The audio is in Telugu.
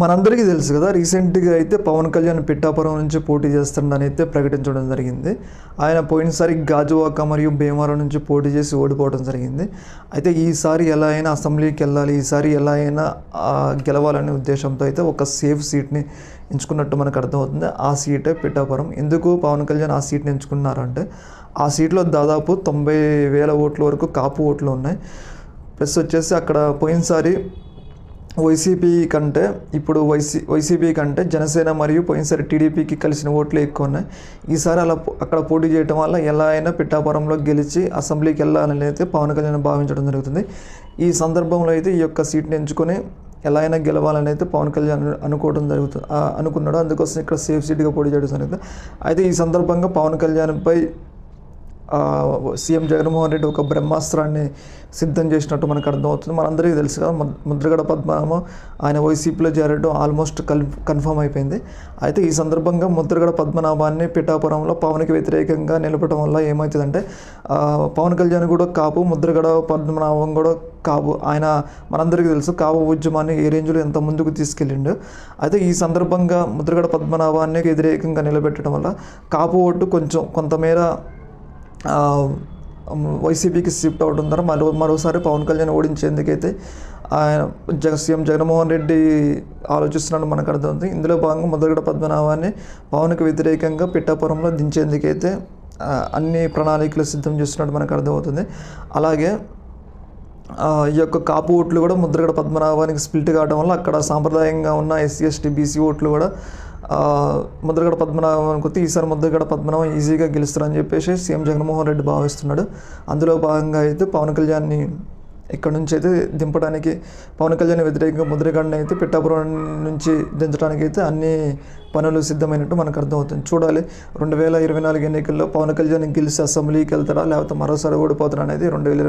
మనందరికీ తెలుసు కదా రీసెంట్గా అయితే పవన్ కళ్యాణ్ పిట్టాపురం నుంచి పోటీ చేస్తుండని అయితే ప్రకటించడం జరిగింది. ఆయన పోయినసారి గాజువాక మరియు భీమవరం నుంచి పోటీ చేసి ఓడిపోవడం జరిగింది. అయితే ఈసారి ఎలా అయినా అసెంబ్లీకి వెళ్ళాలి ఈసారి ఎలా అయినా గెలవాలనే ఉద్దేశంతో అయితే ఒక సేఫ్ సీట్ని ఎంచుకున్నట్టు మనకు అర్థమవుతుంది. ఆ సీటే పిట్టాపురం ఎందుకు పవన్ కళ్యాణ్ ఆ సీట్ని ఎంచుకున్నారంటే ఆ సీట్లో దాదాపు తొంభై వేల ఓట్ల వరకు కాపు ఓట్లు ఉన్నాయి. ప్లస్ వచ్చేసి అక్కడ పోయినసారి వైసీపీ కంటే ఇప్పుడు వైసీ వైసీపీ కంటే జనసేన మరియు పోయినసారి టీడీపీకి కలిసిన ఓట్లు ఎక్కువ ఉన్నాయి. ఈసారి అలా అక్కడ పోటీ చేయడం వల్ల ఎలా అయినా పిఠాపురంలో గెలిచి అసెంబ్లీకి వెళ్ళాలని అయితే పవన్ కళ్యాణ్ భావించడం జరుగుతుంది. ఈ సందర్భంలో అయితే ఈ యొక్క సీట్ని ఎంచుకొని ఎలా అయినా గెలవాలని అయితే పవన్ కళ్యాణ్ అనుకోవడం జరుగుతుంది అనుకున్నాడు. అందుకోసం ఇక్కడ సేఫ్ సీట్గా పోటీ చేయడం జరుగుతుంది. అయితే ఈ సందర్భంగా పవన్ కళ్యాణ్పై సీఎం జగన్మోహన్ రెడ్డి ఒక బ్రహ్మాస్త్రాన్ని సిద్ధం చేసినట్టు మనకు అర్థమవుతుంది. మనందరికీ తెలుసు కదా ముద్రగడ పద్మనాభం ఆయన వైసీపీలో చేరడం ఆల్మోస్ట్ కల్ కన్ఫర్మ్ అయిపోయింది. అయితే ఈ సందర్భంగా ముద్రగడ పద్మనాభాన్ని పిఠాపురంలో పవన్కి వ్యతిరేకంగా నిలపడం వల్ల ఏమవుతుందంటే పవన్ కళ్యాణ్ కూడా కాపు ముద్రగడ పద్మనాభం కూడా కాపు. ఆయన మనందరికీ తెలుసు కాపు ఉద్యమాన్ని ఏ రేంజ్లో ఎంత ముందుకు తీసుకెళ్ళిండు. అయితే ఈ సందర్భంగా ముద్రగడ పద్మనాభాన్ని వ్యతిరేకంగా నిలబెట్టడం వల్ల కాపు ఓటు కొంచెం కొంతమేర వైసీపీకి షిఫ్ట్ అవడం ద్వారా మరో మరోసారి పవన్ కళ్యాణ్ ఓడించేందుకైతే ఆయన జగ సీఎం జగన్మోహన్ రెడ్డి ఆలోచిస్తున్నాడు మనకు అర్థమవుతుంది. ఇందులో భాగంగా మొదలగడ పద్మనాభాన్ని పవన్కు వ్యతిరేకంగా పిట్టాపురంలో దించేందుకైతే అన్ని ప్రణాళికలు సిద్ధం చేస్తున్నట్టు మనకు అర్థమవుతుంది. అలాగే ఈ యొక్క కాపు ఓట్లు కూడా ముద్రగడ పద్మనాభానికి స్ప్లిట్ కావడం వల్ల అక్కడ సాంప్రదాయంగా ఉన్న ఎస్సీ ఎస్టీ బీసీ ఓట్లు కూడా ముద్రగడ పద్మనాభం కొత్త ఈసారి ముద్రగడ పద్మనాభం ఈజీగా గెలుస్తారని చెప్పేసి సీఎం జగన్మోహన్ రెడ్డి భావిస్తున్నాడు. అందులో భాగంగా అయితే పవన్ కళ్యాణ్ని ఇక్కడ నుంచి అయితే దింపడానికి పవన్ కళ్యాణ్ వ్యతిరేకంగా ముద్రగడని అయితే పిట్టాపురం నుంచి దించడానికి అయితే అన్ని పనులు సిద్ధమైనట్టు మనకు అర్థమవుతుంది. చూడాలి రెండు వేల ఇరవై నాలుగు ఎన్నికల్లో పవన్ కళ్యాణ్ గెలిచి అసెంబ్లీకి వెళ్తాడా లేకపోతే మరోసారి ఓడిపోతాడా అనేది రెండు వేల